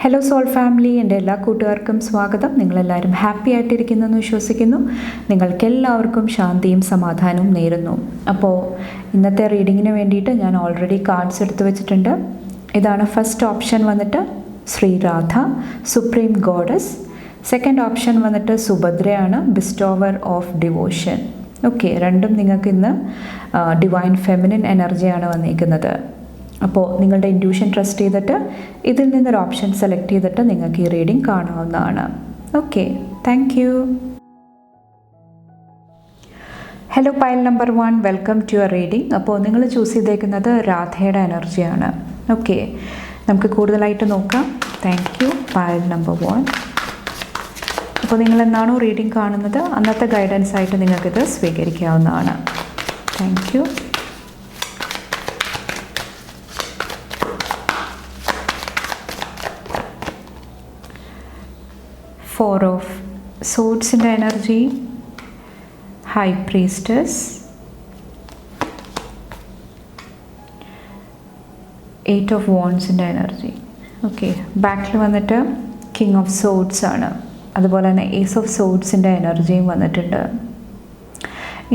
Hello soul family എന്റെ എല്ലാ കൂട്ടുകാർക്കും സ്വാഗതം. നിങ്ങളെല്ലാവരും ഹാപ്പി ആയിട്ടിരിക്കുന്നെന്ന് വിശ്വസിക്കുന്നു. നിങ്ങൾക്കെല്ലാവർക്കും ശാന്തിയും സമാധാനവും നേരുന്നു. അപ്പോൾ ഇന്നത്തെ റീഡിങ്ങിന് വേണ്ടിയിട്ട് ഞാൻ ഓൾറെഡി കാർഡ്സ് എടുത്തു വെച്ചിട്ടുണ്ട്. ഇതാണ് ഫസ്റ്റ് ഓപ്ഷൻ വന്നിട്ട് Sriradha supreme goddess second option വന്നിട്ട് സുഭദ്രയാണ് ബിസ്റ്റോവർ ഓഫ് ഡിവോഷൻ ഓക്കെ രണ്ടും നിങ്ങൾക്ക് ഇന്ന് ഡിവൈൻ ഫെമിനിൻ എനർജിയാണ് വന്നിരിക്കുന്നത് അപ്പോൾ നിങ്ങളുടെ ഇൻഡ്യൂഷൻ ട്രസ്റ്റ് ചെയ്തിട്ട് ഇതിൽ നിന്നൊരു ഓപ്ഷൻ സെലക്ട് ചെയ്തിട്ട് നിങ്ങൾക്ക് ഈ റീഡിംഗ് കാണാവുന്നതാണ്. Okay thank you hello pile number one welcome to your reading അപ്പോൾ നിങ്ങൾ ചൂസ് ചെയ്തേക്കുന്നത് രാധയുടെ എനർജിയാണ് ഓക്കെ നമുക്ക് കൂടുതലായിട്ട് നോക്കാം. Thank you pile number one അപ്പോൾ നിങ്ങൾ എന്നാണോ റീഡിംഗ് കാണുന്നത് അന്നത്തെ ഗൈഡൻസ് ആയിട്ട് നിങ്ങൾക്കിത് സ്വീകരിക്കാവുന്നതാണ്. Thank you four of സോഡ്സിന്റെ energy high priestess eight of വോൺസിന്റെ energy okay ബാക്കിൽ വന്നിട്ട് കിങ് ഓഫ് സോഡ്സ് ആണ്. അതുപോലെ തന്നെ ഏസ് ഓഫ് സോഡ്സിന്റെ എനർജിയും വന്നിട്ടുണ്ട്.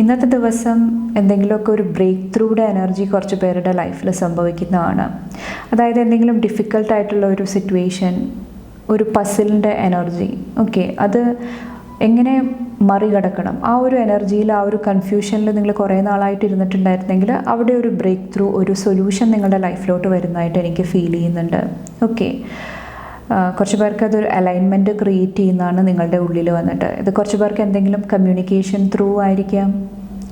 ഇന്നത്തെ ദിവസം എന്തെങ്കിലുമൊക്കെ ഒരു ബ്രേക്ക് ത്രൂയുടെ എനർജി കുറച്ച് പേരുടെ ലൈഫിൽ സംഭവിക്കുന്നതാണ്. അതായത് എന്തെങ്കിലും ഡിഫിക്കൽട്ടായിട്ടുള്ള ഒരു സിറ്റുവേഷൻ ഒരു പസിലിന്റെ എനർജി ഓക്കെ അത് എങ്ങനെ മറികടക്കണം? ആ ഒരു എനർജിയിൽ ആ ഒരു കൺഫ്യൂഷനിൽ നിങ്ങൾ കുറേ നാളായിട്ട് ഇരുന്നിട്ടുണ്ടായിരുന്നെങ്കിൽ അവിടെ ഒരു ബ്രേക്ക് ത്രൂ ഒരു സൊല്യൂഷൻ നിങ്ങളുടെ ലൈഫിലോട്ട് വരുന്നതായിട്ട് എനിക്ക് ഫീൽ ചെയ്യുന്നുണ്ട്. ഓക്കെ കുറച്ച് പേർക്ക് അതൊരു അലൈൻമെന്റ് ക്രിയേറ്റ് ചെയ്യുന്നതാണ് നിങ്ങളുടെ ഉള്ളിൽ വന്നിട്ട്. ഇത് കുറച്ച് പേർക്ക് എന്തെങ്കിലും കമ്മ്യൂണിക്കേഷൻ ത്രൂ ആയിരിക്കാം.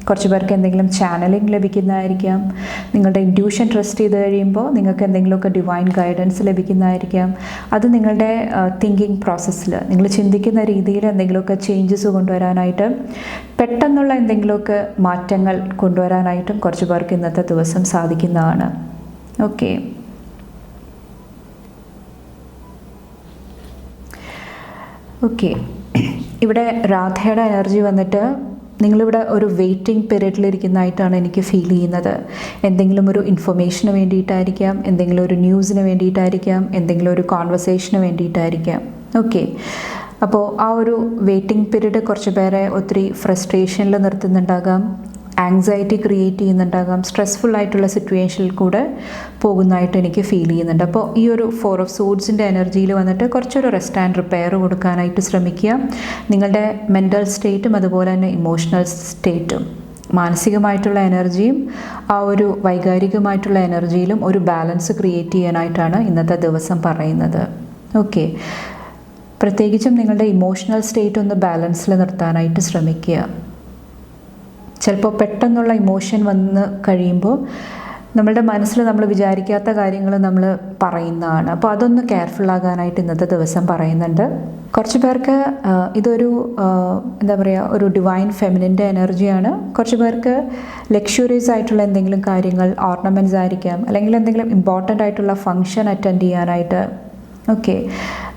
കുറച്ച് പേർക്ക് എന്തെങ്കിലും ചാനലിംഗ് ലഭിക്കുന്നതായിരിക്കാം. നിങ്ങളുടെ ഇൻഡ്യൂഷൻ ട്രസ്റ്റ് ചെയ്ത് കഴിയുമ്പോൾ നിങ്ങൾക്ക് എന്തെങ്കിലുമൊക്കെ ഡിവൈൻ ഗൈഡൻസ് ലഭിക്കുന്നതായിരിക്കാം. അത് നിങ്ങളുടെ തിങ്കിങ് പ്രോസസ്സിൽ നിങ്ങൾ ചിന്തിക്കുന്ന രീതിയിൽ എന്തെങ്കിലുമൊക്കെ ചേഞ്ചസ് കൊണ്ടുവരാനായിട്ട് പെട്ടെന്നുള്ള എന്തെങ്കിലുമൊക്കെ മാറ്റങ്ങൾ കൊണ്ടുവരാനായിട്ടും കുറച്ച് പേർക്ക് ഇന്നത്തെ ദിവസം സാധിക്കുന്നതാണ്. ഓക്കെ. ഓക്കെ. ഇവിടെ രാധയുടെ എനർജി വന്നിട്ട് നിങ്ങളിവിടെ ഒരു വെയിറ്റിംഗ് പീരീഡിലിരിക്കുന്നതായിട്ടാണ് എനിക്ക് ഫീൽ ചെയ്യുന്നത്. എന്തെങ്കിലും ഒരു ഇൻഫർമേഷന് വേണ്ടിയിട്ടായിരിക്കാം എന്തെങ്കിലും ഒരു ന്യൂസിന് വേണ്ടിയിട്ടായിരിക്കാം എന്തെങ്കിലും ഒരു കോൺവെർസേഷന് വേണ്ടിയിട്ടായിരിക്കാം. ഓക്കെ അപ്പോൾ ആ ഒരു വെയിറ്റിംഗ് പീരീഡ് കുറച്ച് പേരെ ഒത്തിരി ഫ്രസ്ട്രേഷനിൽ നിർത്തുന്നുണ്ടാകാം. ആങ്സൈറ്റി ക്രിയേറ്റ് ചെയ്യുന്നുണ്ടാകാം. സ്ട്രെസ്ഫുൾ ആയിട്ടുള്ള സിറ്റുവേഷനിൽ കൂടെ പോകുന്നതായിട്ട് എനിക്ക് ഫീൽ ചെയ്യുന്നുണ്ട്. അപ്പോൾ ഈ ഒരു ഫോർ ഓഫ് സൂഡ്സിന്റെ എനർജിയിൽ വന്നിട്ട് കുറച്ചൊരു റെസ്റ്റ് ആൻഡ് റിപ്പയർ കൊടുക്കാനായിട്ട് ശ്രമിക്കുക. നിങ്ങളുടെ മെന്റൽ സ്റ്റേറ്റും അതുപോലെ തന്നെ ഇമോഷണൽ സ്റ്റേറ്റും മാനസികമായിട്ടുള്ള എനർജിയും ആ ഒരു വൈകാരികമായിട്ടുള്ള എനർജിയിലും ഒരു ബാലൻസ് ക്രിയേറ്റ് ചെയ്യാനായിട്ടാണ് ഇന്നത്തെ ദിവസം പറയുന്നത്. ഓക്കെ പ്രത്യേകിച്ചും നിങ്ങളുടെ ഇമോഷണൽ സ്റ്റേറ്റ് ഒന്ന് ബാലൻസിൽ നിർത്താനായിട്ട് ശ്രമിക്കുക. ചിലപ്പോൾ പെട്ടെന്നുള്ള ഇമോഷൻ വന്ന് കഴിയുമ്പോൾ നമ്മളുടെ മനസ്സിൽ നമ്മൾ വിചാരിക്കാത്ത കാര്യങ്ങൾ നമ്മൾ പറയുന്നതാണ്. അപ്പോൾ അതൊന്ന് കെയർഫുൾ ആകാനായിട്ട് ഇന്നത്തെ ദിവസം പറയുന്നുണ്ട്. കുറച്ച് പേർക്ക് ഇതൊരു എന്താ പറയുക ഒരു ഡിവൈൻ ഫെമിനിന്റെ എനർജിയാണ് കുറച്ച് പേർക്ക് ലക്ഷറീസ് ആയിട്ടുള്ള എന്തെങ്കിലും കാര്യങ്ങൾ ഓർണമെന്റ്സ് ആയിരിക്കാം. അല്ലെങ്കിൽ എന്തെങ്കിലും ഇമ്പോർട്ടന്റ് ആയിട്ടുള്ള ഫങ്ഷൻ അറ്റൻഡ് ചെയ്യാനായിട്ട് ഓക്കെ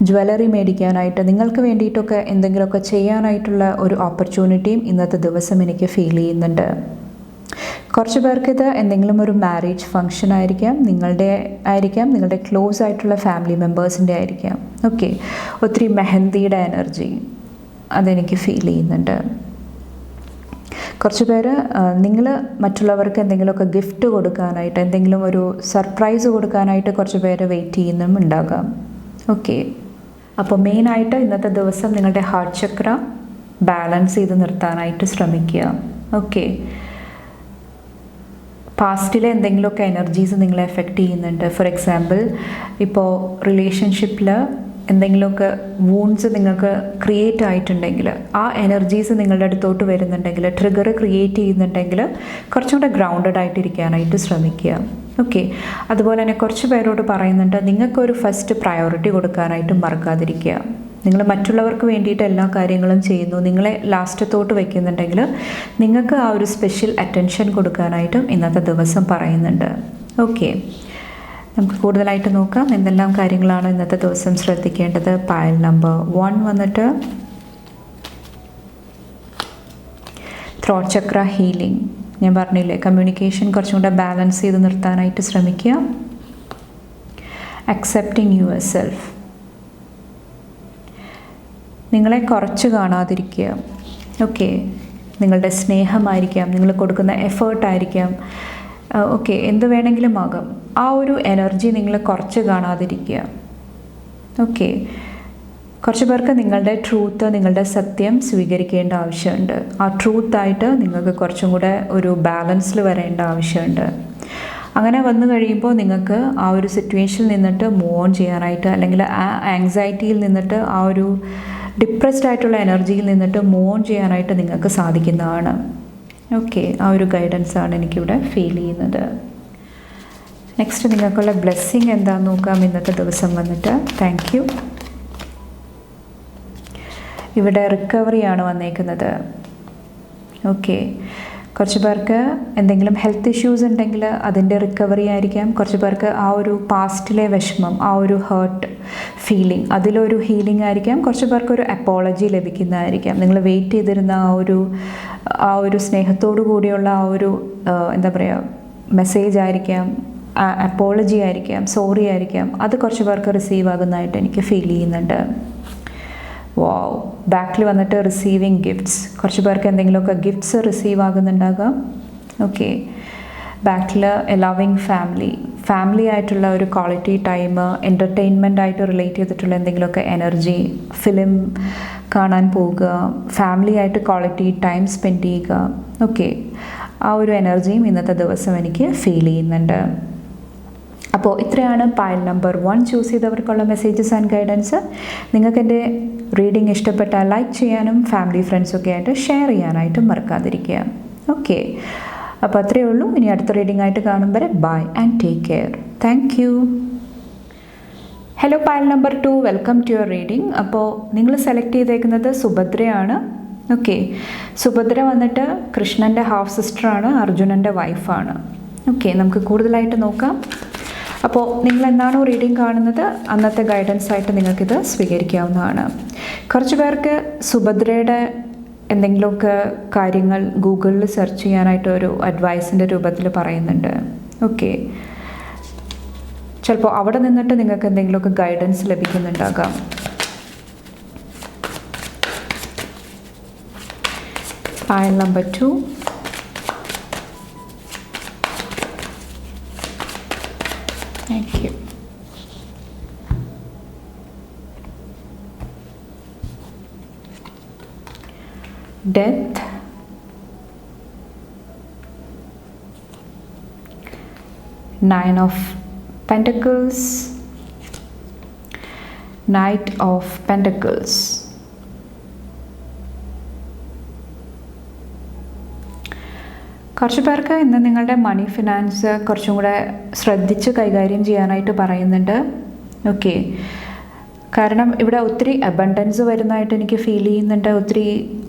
ജ്വല്ലറി മേടിക്കാനായിട്ട് നിങ്ങൾക്ക് വേണ്ടിയിട്ടൊക്കെ എന്തെങ്കിലുമൊക്കെ ചെയ്യാനായിട്ടുള്ള ഒരു ഓപ്പർച്യൂണിറ്റിയും ഇന്നത്തെ ദിവസം എനിക്ക് ഫീൽ ചെയ്യുന്നുണ്ട്. കുറച്ച് പേർക്ക് ഇത് എന്തെങ്കിലും ഒരു മാരേജ് ഫംഗ്ഷൻ ആയിരിക്കാം നിങ്ങളുടെ ആയിരിക്കാം നിങ്ങളുടെ ക്ലോസ് ആയിട്ടുള്ള ഫാമിലി മെമ്പേഴ്സിന്റെ ആയിരിക്കാം. ഓക്കെ ഒത്തിരി മെഹന്തിയുടെ എനർജി അതെനിക്ക് ഫീൽ ചെയ്യുന്നുണ്ട്. കുറച്ച് പേര് നിങ്ങൾ മറ്റുള്ളവർക്ക് എന്തെങ്കിലുമൊക്കെ ഗിഫ്റ്റ് കൊടുക്കാനായിട്ട് എന്തെങ്കിലും ഒരു സർപ്രൈസ് കൊടുക്കാനായിട്ട് കുറച്ച് പേര് വെയിറ്റ് ചെയ്യുന്നും ഉണ്ടാകാം. ഓക്കെ അപ്പോൾ മെയിനായിട്ട് ഇന്നത്തെ ദിവസം നിങ്ങളുടെ ഹാർട്ട് ചക്ര ബാലൻസ് ചെയ്ത് നിർത്താനായിട്ട് ശ്രമിക്കുക. ഓക്കെ പാസ്റ്റിലെ എന്തെങ്കിലുമൊക്കെ എനർജീസ് നിങ്ങളെ എഫക്റ്റ് ചെയ്യുന്നുണ്ട്. ഫോർ എക്സാമ്പിൾ ഇപ്പോൾ റിലേഷൻഷിപ്പിൽ എന്തെങ്കിലുമൊക്കെ വൂൺസ് നിങ്ങൾക്ക് ക്രിയേറ്റ് ആയിട്ടുണ്ടെങ്കിൽ ആ എനർജീസ് നിങ്ങളുടെ അടുത്തോട്ട് വരുന്നുണ്ടെങ്കിൽ ട്രിഗർ ക്രിയേറ്റ് ചെയ്യുന്നുണ്ടെങ്കിൽ കുറച്ചും കൂടെ ഗ്രൗണ്ടഡ് ആയിട്ടിരിക്കാനായിട്ട് ശ്രമിക്കുക. ഓക്കെ അതുപോലെ തന്നെ കുറച്ച് പേരോട് പറയുന്നുണ്ട് നിങ്ങൾക്കൊരു ഫസ്റ്റ് പ്രയോറിറ്റി കൊടുക്കാനായിട്ട് മറക്കാതിരിക്കുക. നിങ്ങൾ മറ്റുള്ളവർക്ക് വേണ്ടിയിട്ട് എല്ലാ കാര്യങ്ങളും ചെയ്യുന്നു. നിങ്ങളെ ലാസ്റ്റ് ലാസ്റ്റത്തോട്ട് വയ്ക്കുന്നുണ്ടെങ്കിൽ നിങ്ങൾക്ക് ആ ഒരു സ്പെഷ്യൽ അറ്റൻഷൻ കൊടുക്കാനായിട്ടും ഇന്നത്തെ ദിവസം പറയുന്നുണ്ട്. ഓക്കെ നമുക്ക് കൂടുതലായിട്ട് നോക്കാം. എന്തെല്ലാം കാര്യങ്ങളാണ് ഇന്നത്തെ ദിവസം ശ്രദ്ധിക്കേണ്ടത്? പായൽ നമ്പർ വൺ വന്നിട്ട് ത്രോട്ട് ചക്ര ഹീലിംഗ് ഞാൻ പറഞ്ഞില്ലേ കമ്മ്യൂണിക്കേഷൻ കുറച്ചും കൂടെ ബാലൻസ് ചെയ്ത് നിർത്താനായിട്ട് ശ്രമിക്കുക. അക്സെപ്റ്റിംഗ് യുവർ സെൽഫ് നിങ്ങളെ കുറച്ച് കാണാതിരിക്കുക. ഓക്കെ നിങ്ങളുടെ സ്നേഹമായിരിക്കാം. നിങ്ങൾ കൊടുക്കുന്ന എഫേർട്ടായിരിക്കാം ഓക്കെ uh, എന്ത് വേണമെങ്കിലും ആകാം. ആ ഒരു എനർജി നിങ്ങൾ കുറച്ച് കാണാതിരിക്കുക. ഓക്കെ കുറച്ച് പേർക്ക് നിങ്ങളുടെ ട്രൂത്ത് നിങ്ങളുടെ സത്യം സ്വീകരിക്കേണ്ട ആവശ്യമുണ്ട്. ആ ട്രൂത്തായിട്ട് നിങ്ങൾക്ക് കുറച്ചും കൂടെ ഒരു ബാലൻസിൽ വരേണ്ട ആവശ്യമുണ്ട്. അങ്ങനെ വന്നു കഴിയുമ്പോൾ നിങ്ങൾക്ക് ആ ഒരു സിറ്റുവേഷനിൽ നിന്നിട്ട് മൂവ് ഓൺ ചെയ്യാനായിട്ട് അല്ലെങ്കിൽ ആ ആങ്സൈറ്റിയിൽ നിന്നിട്ട് ആ ഒരു ഡിപ്രസ്ഡ് ആയിട്ടുള്ള എനർജിയിൽ നിന്നിട്ട് മൂവ് ഓൺ ചെയ്യാനായിട്ട് നിങ്ങൾക്ക് സാധിക്കുന്നതാണ്. ഓക്കെ ആ ഒരു ഗൈഡൻസ് ആണ് എനിക്കിവിടെ ഫീൽ ചെയ്യുന്നത്. നെക്സ്റ്റ് നിങ്ങൾക്കുള്ള ബ്ലെസ്സിങ് എന്താണെന്ന് നോക്കാം ഇന്നത്തെ ദിവസം വന്നിട്ട്. താങ്ക് ഇവിടെ റിക്കവറിയാണ് വന്നേക്കുന്നത്. ഓക്കെ കുറച്ച് പേർക്ക് എന്തെങ്കിലും ഹെൽത്ത് ഇഷ്യൂസ് ഉണ്ടെങ്കിൽ അതിന്റെ റിക്കവറി ആയിരിക്കാം. കുറച്ച് പേർക്ക് ആ ഒരു പാസ്റ്റിലെ വിഷമം ആ ഒരു ഹേർട്ട് ഫീലിംഗ് അതിലൊരു ഹീലിംഗ് ആയിരിക്കാം. കുറച്ച് പേർക്ക് ഒരു അപ്പോളജി ലഭിക്കുന്നതായിരിക്കാം. നിങ്ങൾ വെയിറ്റ് ചെയ്തിരുന്ന ആ ഒരു ആ ഒരു സ്നേഹത്തോടു കൂടിയുള്ള ആ ഒരു എന്താ പറയുക മെസ്സേജ് ആയിരിക്കാം. അപ്പോളജി ആയിരിക്കാം. സോറി ആയിരിക്കാം. അത് കുറച്ച് പേർക്ക് റിസീവ് ആകുന്നതായിട്ട് എനിക്ക് ഫീൽ ചെയ്യുന്നുണ്ട്. വാവ് ബാക്കിൽ വന്നിട്ട് റിസീവിങ് ഗിഫ്റ്റ്സ് കുറച്ച് പേർക്ക് എന്തെങ്കിലുമൊക്കെ ഗിഫ്റ്റ്സ് റിസീവ് ആകുന്നുണ്ടാകാം. ഓക്കെ ബാക്കിൽ എ ലവിങ് ഫാമിലി ഫാമിലി ആയിട്ടുള്ള ഒരു ക്വാളിറ്റി ടൈം എന്റർടൈൻമെന്റ് ആയിട്ട് റിലേറ്റ് ചെയ്തിട്ടുള്ള എന്തെങ്കിലുമൊക്കെ എനർജി ഫിലിം കാണാൻ പോവുക ഫാമിലി ആയിട്ട് ക്വാളിറ്റി ടൈം സ്പെൻഡ് ചെയ്യുക. ഓക്കെ ആ ഒരു എനർജിയും ഇന്നത്തെ ദിവസം എനിക്ക് ഫീൽ ചെയ്യുന്നുണ്ട്. അപ്പോൾ ഇത്രയാണ് പൈൽ നമ്പർ വൺ ചൂസ് ചെയ്തവർക്കുള്ള മെസ്സേജസ് ആൻഡ് ഗൈഡൻസ് നിങ്ങൾക്ക് എന്റെ റീഡിംഗ് ഇഷ്ടപ്പെട്ടാൽ ലൈക്ക് ചെയ്യാനും ഫാമിലി ഫ്രണ്ട്സൊക്കെ ആയിട്ട് ഷെയർ ചെയ്യാനായിട്ടും മറക്കാതിരിക്കുക. ഓക്കെ അപ്പോൾ അത്രയേ ഉള്ളൂ. ഇനി അടുത്ത റീഡിംഗ് ആയിട്ട് കാണും വരെ. Bye and take care thank you hello pile number two welcome to your reading അപ്പോൾ നിങ്ങൾ സെലക്ട് ചെയ്തേക്കുന്നത് സുഭദ്രയാണ്. ഓക്കെ സുഭദ്ര വന്നിട്ട് കൃഷ്ണന്റെ ഹാഫ് സിസ്റ്ററാണ് അർജുനന്റെ വൈഫാണ് ഓക്കെ നമുക്ക് കൂടുതലായിട്ട് നോക്കാം. അപ്പോൾ നിങ്ങൾ എന്താണോ റീഡിംഗ് കാണുന്നത്? അന്നത്തെ ഗൈഡൻസ് ആയിട്ട് നിങ്ങൾക്കിത് സ്വീകരിക്കാവുന്നതാണ്. കുറച്ച് പേർക്ക് സുഭദ്രയുടെ എന്തെങ്കിലുമൊക്കെ കാര്യങ്ങൾ ഗൂഗിളിൽ സെർച്ച് ചെയ്യാനായിട്ട് ഒരു അഡ്വൈസിന്റെ രൂപത്തിൽ പറയുന്നുണ്ട്. ഓക്കെ ചിലപ്പോൾ അവിടെ നിന്നിട്ട് നിങ്ങൾക്ക് എന്തെങ്കിലുമൊക്കെ ഗൈഡൻസ് ലഭിക്കുന്നുണ്ടാകാം. Pile number 2 Thank you. Death, Nine of Pentacles, Knight of Pentacles. കുറച്ച് പേർക്ക് ഇന്ന് നിങ്ങളുടെ മണി ഫിനാൻസ് കുറച്ചും കൂടെ ശ്രദ്ധിച്ച് കൈകാര്യം ചെയ്യാനായിട്ട് പറയുന്നുണ്ട്. ഓക്കെ കാരണം ഇവിടെ ഒത്തിരി അബണ്ടൻസ് വരുന്നതായിട്ട് എനിക്ക് ഫീൽ ചെയ്യുന്നുണ്ട്. ഒത്തിരി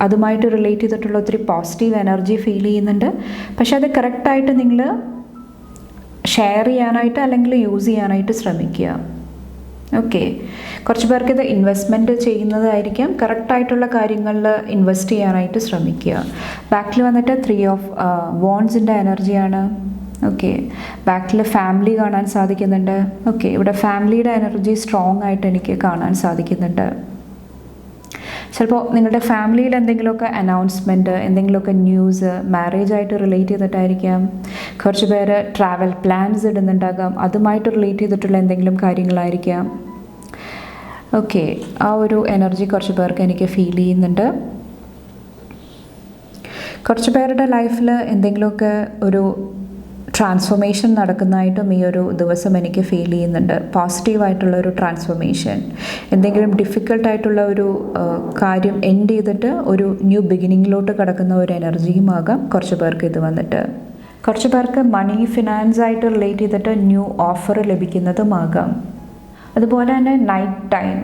അതുമായിട്ട് റിലേറ്റ് ചെയ്തിട്ടുള്ള ഒത്തിരി പോസിറ്റീവ് എനർജി ഫീൽ ചെയ്യുന്നുണ്ട്. പക്ഷേ അത് കറക്റ്റായിട്ട് നിങ്ങൾ ഷെയർ ചെയ്യാനായിട്ട് അല്ലെങ്കിൽ യൂസ് ചെയ്യാനായിട്ട് ശ്രമിക്കുക. ഓക്കെ കുറച്ച് പേർക്ക് ഇത് ഇൻവെസ്റ്റ്മെന്റ് ചെയ്യുന്നതായിരിക്കാം. കറക്റ്റായിട്ടുള്ള കാര്യങ്ങളിൽ ഇൻവെസ്റ്റ് ചെയ്യാനായിട്ട് ശ്രമിക്കുക. ബാക്കിൽ വന്നിട്ട് ത്രീ ഓഫ് വോൺസിന്റെ എനർജിയാണ് ഓക്കെ ബാക്കിൽ ഫാമിലി കാണാൻ സാധിക്കുന്നുണ്ട്. ഓക്കെ ഇവിടെ ഫാമിലിയുടെ എനർജി സ്ട്രോങ് ആയിട്ട് എനിക്ക് കാണാൻ സാധിക്കുന്നുണ്ട്. ചിലപ്പോൾ നിങ്ങളുടെ ഫാമിലിയിൽ എന്തെങ്കിലുമൊക്കെ അനൗൺസ്മെന്റ് എന്തെങ്കിലുമൊക്കെ ന്യൂസ് മാരേജ് ആയിട്ട് റിലേറ്റ് ചെയ്തിട്ടായിരിക്കാം. കുറച്ച് പേര് ട്രാവൽ പ്ലാൻസ് ഇടുന്നുണ്ടാകാം. അതുമായിട്ട് റിലേറ്റ് ചെയ്തിട്ടുള്ള എന്തെങ്കിലും കാര്യങ്ങളായിരിക്കാം. ഓക്കെ ആ ഒരു എനർജി കുറച്ച് പേർക്ക് എനിക്ക് ഫീൽ ചെയ്യുന്നുണ്ട്. കുറച്ച് പേരുടെ ലൈഫിൽ എന്തെങ്കിലുമൊക്കെ ഒരു ട്രാൻസ്ഫോർമേഷൻ നടക്കുന്നതായിട്ടും ഈ ഒരു ദിവസം എനിക്ക് ഫീൽ ചെയ്യുന്നുണ്ട്. പോസിറ്റീവായിട്ടുള്ള ഒരു ട്രാൻസ്ഫോർമേഷൻ എന്തെങ്കിലും ഡിഫിക്കൽട്ടായിട്ടുള്ള ഒരു കാര്യം എൻഡ് ചെയ്തിട്ട് ഒരു ന്യൂ ബിഗിനിങ്ങിലോട്ട് കടക്കുന്ന ഒരു എനർജിയും ആകാം കുറച്ച് പേർക്ക് ഇത് വന്നിട്ട്. കുറച്ച് പേർക്ക് മണി ഫിനാൻസ് ആയിട്ട് റിലേറ്റ് ചെയ്തിട്ട് ന്യൂ ഓഫർ ലഭിക്കുന്നതുമാകാം അതുപോലെ തന്നെ നൈറ്റ് ടൈം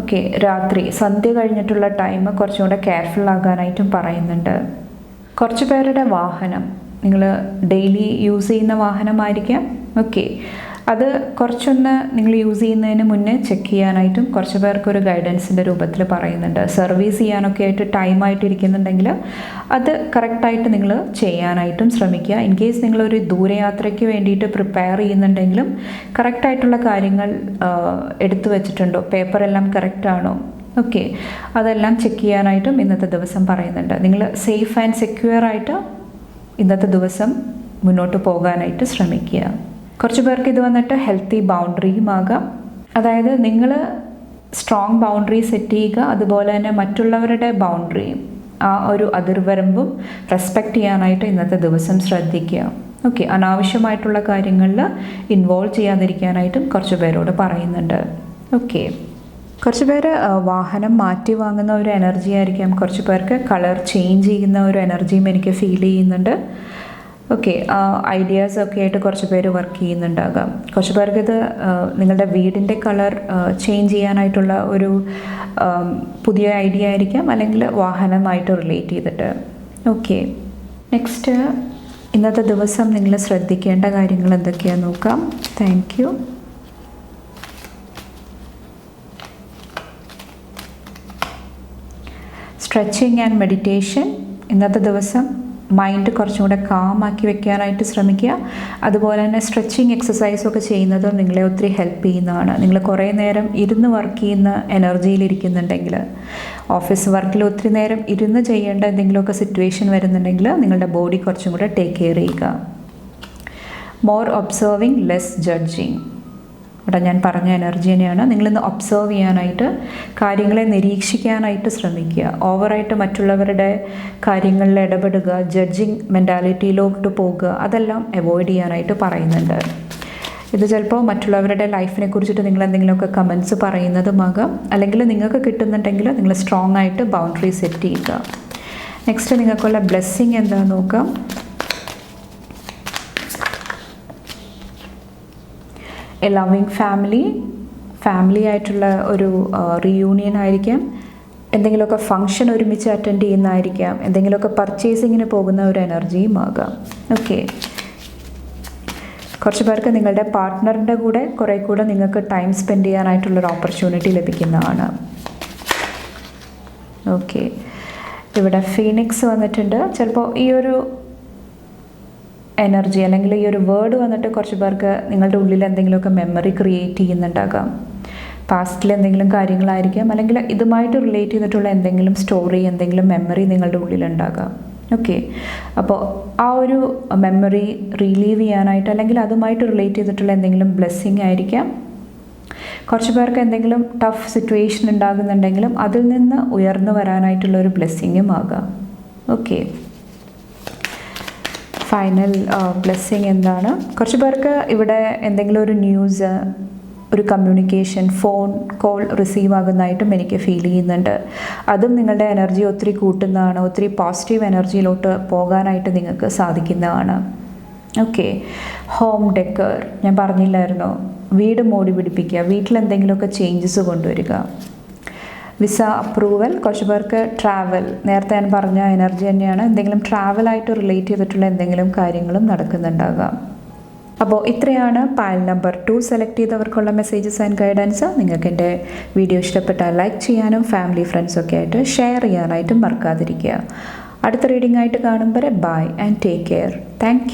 ഓക്കെ രാത്രി. സന്ധ്യ കഴിഞ്ഞിട്ടുള്ള ടൈം കുറച്ചും കൂടെ കെയർഫുൾ ആകാനായിട്ടും പറയുന്നുണ്ട്. കുറച്ച് പേരുടെ വാഹനം. നിങ്ങൾ ഡെയിലി യൂസ് ചെയ്യുന്ന വാഹനമായിരിക്കാം. ഓക്കെ അത് കുറച്ചൊന്ന് നിങ്ങൾ യൂസ് ചെയ്യുന്നതിന് മുന്നേ ചെക്ക് ചെയ്യാനായിട്ടും കുറച്ച് പേർക്ക് ഒരു ഗൈഡൻസിന്റെ രൂപത്തിൽ പറയുന്നുണ്ട്. സർവീസ് ചെയ്യാനൊക്കെ ആയിട്ട് ടൈമായിട്ട് ഇരിക്കുന്നുണ്ടെങ്കിൽ അത് കറക്റ്റായിട്ട് നിങ്ങൾ ചെയ്യാനായിട്ടും ശ്രമിക്കുക. ഇൻ കേസ് നിങ്ങളൊരു ദൂരയാത്രയ്ക്ക് വേണ്ടിയിട്ട് പ്രിപ്പയർ ചെയ്യുന്നുണ്ടെങ്കിലും കറക്റ്റായിട്ടുള്ള കാര്യങ്ങൾ എടുത്തു വെച്ചിട്ടുണ്ടോ? പേപ്പറെല്ലാം കറക്റ്റാണോ ഓക്കെ അതെല്ലാം ചെക്ക് ചെയ്യാനായിട്ടും ഇന്നത്തെ ദിവസം പറയുന്നുണ്ട്. നിങ്ങൾ സേഫ് ആൻഡ് സെക്യൂർ ആയിട്ട് ഇന്നത്തെ ദിവസം മുന്നോട്ട് പോകാനായിട്ട് ശ്രമിക്കുക. കുറച്ച് പേർക്ക് ഇത് വന്നിട്ട് ഹെൽത്തി ബൗണ്ടറിയും ആകാം. അതായത് നിങ്ങൾ സ്ട്രോങ് ബൗണ്ടറി സെറ്റ് ചെയ്യുക അതുപോലെ തന്നെ മറ്റുള്ളവരുടെ ബൗണ്ടറിയും ആ ഒരു അതിർവരമ്പും റെസ്പെക്റ്റ് ചെയ്യാനായിട്ട് ഇന്നത്തെ ദിവസം ശ്രദ്ധിക്കുക. ഓക്കെ അനാവശ്യമായിട്ടുള്ള കാര്യങ്ങളിൽ ഇൻവോൾവ് ചെയ്യാതിരിക്കാനായിട്ടും കുറച്ച് പേരോട് പറയുന്നുണ്ട്. ഓക്കെ കുറച്ച് പേര് വാഹനം മാറ്റി വാങ്ങുന്ന ഒരു എനർജി ആയിരിക്കാം. കുറച്ച് പേർക്ക് കളർ ചേഞ്ച് ചെയ്യുന്ന ഒരു എനർജിയും എനിക്ക് ഫീൽ ചെയ്യുന്നുണ്ട്. ഓക്കെ ഐഡിയാസ് ഒക്കെ ആയിട്ട് കുറച്ച് പേര് വർക്ക് ചെയ്യുന്നുണ്ടാകാം. കുറച്ച് പേർക്ക് ഇത് നിങ്ങളുടെ വീടിന്റെ കളർ ചേഞ്ച് ചെയ്യാനായിട്ടുള്ള ഒരു പുതിയ ഐഡിയ ആയിരിക്കാം. അല്ലെങ്കിൽ വാഹനമായിട്ട് റിലേറ്റ് ചെയ്തിട്ട്. ഓക്കെ നെക്സ്റ്റ് ഇന്നത്തെ ദിവസം നിങ്ങൾ ശ്രദ്ധിക്കേണ്ട കാര്യങ്ങൾ എന്തൊക്കെയാണെന്ന് നോക്കാം. Thank you stretching and meditation ഇന്നത്തെ ദിവസം മൈൻഡ് കുറച്ചും കൂടെ കാമാക്കി വെക്കാനായിട്ട് ശ്രമിക്കുക. അതുപോലെ തന്നെ സ്ട്രെച്ചിങ് എക്സസൈസൊക്കെ ചെയ്യുന്നത് നിങ്ങളെ ഒത്തിരി ഹെൽപ്പ് ചെയ്യുന്നതാണ്. നിങ്ങൾ കുറേ നേരം ഇരുന്ന് വർക്ക് ചെയ്യുന്ന എനർജിയിൽ ഇരിക്കുന്നുണ്ടെങ്കിൽ ഓഫീസ് വർക്കിൽ ഒത്തിരി നേരം ഇരുന്ന് ചെയ്യേണ്ട എന്തെങ്കിലുമൊക്കെ സിറ്റുവേഷൻ വരുന്നുണ്ടെങ്കിൽ നിങ്ങളുടെ ബോഡി കുറച്ചും കൂടെ ടേക്ക് കെയർ ചെയ്യുക. മോർ ഒബ്സർവിങ് ലെസ് ജഡ്ജിങ് ഇവിടെ ഞാൻ പറഞ്ഞ എനർജി തന്നെയാണ്. നിങ്ങളിന്ന് ഒബ്സർവ് ചെയ്യാനായിട്ട് കാര്യങ്ങളെ നിരീക്ഷിക്കാനായിട്ട് ശ്രമിക്കുക. ഓവറായിട്ട് മറ്റുള്ളവരുടെ കാര്യങ്ങളിൽ ഇടപെടുക ജഡ്ജിങ് മെന്റാലിറ്റിയിലോട്ട് പോകുക അതെല്ലാം അവോയ്ഡ് ചെയ്യാനായിട്ട് പറയുന്നുണ്ട്. ഇത് ചിലപ്പോൾ മറ്റുള്ളവരുടെ ലൈഫിനെ കുറിച്ചിട്ട് നിങ്ങൾ എന്തെങ്കിലുമൊക്കെ കമൻസ് പറയുന്നതുമാകാം അല്ലെങ്കിൽ നിങ്ങൾക്ക് കിട്ടുന്നുണ്ടെങ്കിൽ നിങ്ങൾ സ്ട്രോങ് ആയിട്ട് ബൗണ്ടറി സെറ്റ് ചെയ്യുക. നെക്സ്റ്റ് നിങ്ങൾക്കുള്ള ബ്ലെസ്സിങ് എന്താണെന്ന് നോക്കാം. എ ലവിങ് ഫാമിലി ഫാമിലി ആയിട്ടുള്ള ഒരു റീയൂണിയൻ ആയിരിക്കാം. എന്തെങ്കിലുമൊക്കെ ഫങ്ഷൻ ഒരുമിച്ച് അറ്റൻഡ് ചെയ്യുന്നതായിരിക്കാം. എന്തെങ്കിലുമൊക്കെ പർച്ചേസിങ്ങിന് പോകുന്ന ഒരു എനർജിയും ആകാം. ഓക്കെ കുറച്ച് പേർക്ക് നിങ്ങളുടെ പാർട്ട്ണറിന്റെ കൂടെ കുറേ കൂടെ നിങ്ങൾക്ക് ടൈം സ്പെൻഡ് ചെയ്യാനായിട്ടുള്ളൊരു ഓപ്പർച്യൂണിറ്റി ലഭിക്കുന്നതാണ്. ഓക്കെ ഇവിടെ ഫീനിക്സ് വന്നിട്ടുണ്ട്. ചിലപ്പോൾ ഈ ഒരു എനർജി അല്ലെങ്കിൽ ഈ ഒരു വേർഡ് വന്നിട്ട് കുറച്ച് പേർക്ക് നിങ്ങളുടെ ഉള്ളിൽ എന്തെങ്കിലുമൊക്കെ മെമ്മറി ക്രിയേറ്റ് ചെയ്യുന്നുണ്ടാകാം. പാസ്റ്റിൽ എന്തെങ്കിലും കാര്യങ്ങളായിരിക്കാം അല്ലെങ്കിൽ ഇതുമായിട്ട് റിലേറ്റ് ചെയ്തിട്ടുള്ള എന്തെങ്കിലും സ്റ്റോറി എന്തെങ്കിലും മെമ്മറി നിങ്ങളുടെ ഉള്ളിലുണ്ടാകാം. ഓക്കെ അപ്പോൾ ആ ഒരു മെമ്മറി റിലീവ് ചെയ്യാനായിട്ട് അല്ലെങ്കിൽ അതുമായിട്ട് റിലേറ്റ് ചെയ്തിട്ടുള്ള എന്തെങ്കിലും ബ്ലെസ്സിങ് ആയിരിക്കാം. കുറച്ച് പേർക്ക് എന്തെങ്കിലും ടഫ് സിറ്റുവേഷൻ ഉണ്ടാകുന്നുണ്ടെങ്കിലും അതിൽ നിന്ന് ഉയർന്നു വരാനായിട്ടുള്ള ഒരു ബ്ലെസ്സിങ്ങും ആകാം. ഓക്കെ ഫൈനൽ ബ്ലെസ്സിങ് എന്താണ്? കുറച്ച് പേർക്ക് ഇവിടെ എന്തെങ്കിലും ഒരു ന്യൂസ് ഒരു കമ്മ്യൂണിക്കേഷൻ ഫോൺ കോൾ റിസീവ് ആകുന്നതായിട്ടും എനിക്ക് ഫീൽ ചെയ്യുന്നുണ്ട്. അതും നിങ്ങളുടെ എനർജി ഒത്തിരി കൂട്ടുന്നതാണ് ഒത്തിരി പോസിറ്റീവ് എനർജിയിലോട്ട് പോകാനായിട്ട് നിങ്ങൾക്ക് സാധിക്കുന്നതാണ്. ഓക്കെ ഹോം ഡെക്കർ ഞാൻ പറഞ്ഞില്ലായിരുന്നോ? വീട് മോടി പിടിപ്പിക്കുക വീട്ടിൽ എന്തെങ്കിലുമൊക്കെ ചേഞ്ചസ് കൊണ്ടുവരിക. വിസ അപ്രൂവൽ കുറച്ച് പേർക്ക് ട്രാവൽ. നേരത്തെ ഞാൻ പറഞ്ഞ എനർജി തന്നെയാണ്. എന്തെങ്കിലും ട്രാവലായിട്ട് റിലേറ്റ് ചെയ്തിട്ടുള്ള എന്തെങ്കിലും കാര്യങ്ങളും നടക്കുന്നുണ്ടാകാം. അപ്പോൾ ഇത്രയാണ് പാൽ നമ്പർ ടു സെലക്ട് ചെയ്തവർക്കുള്ള മെസ്സേജസ് ആൻഡ് ഗൈഡൻസ്. നിങ്ങൾക്ക് എന്റെ വീഡിയോ ഇഷ്ടപ്പെട്ടാൽ ലൈക്ക് ചെയ്യാനും ഫാമിലി ഫ്രണ്ട്സൊക്കെ ആയിട്ട് ഷെയർ ചെയ്യാനായിട്ടും മറക്കാതിരിക്കുക. അടുത്ത റീഡിംഗ് ആയിട്ട് കാണുമ്പോൾ bye and take care. Thank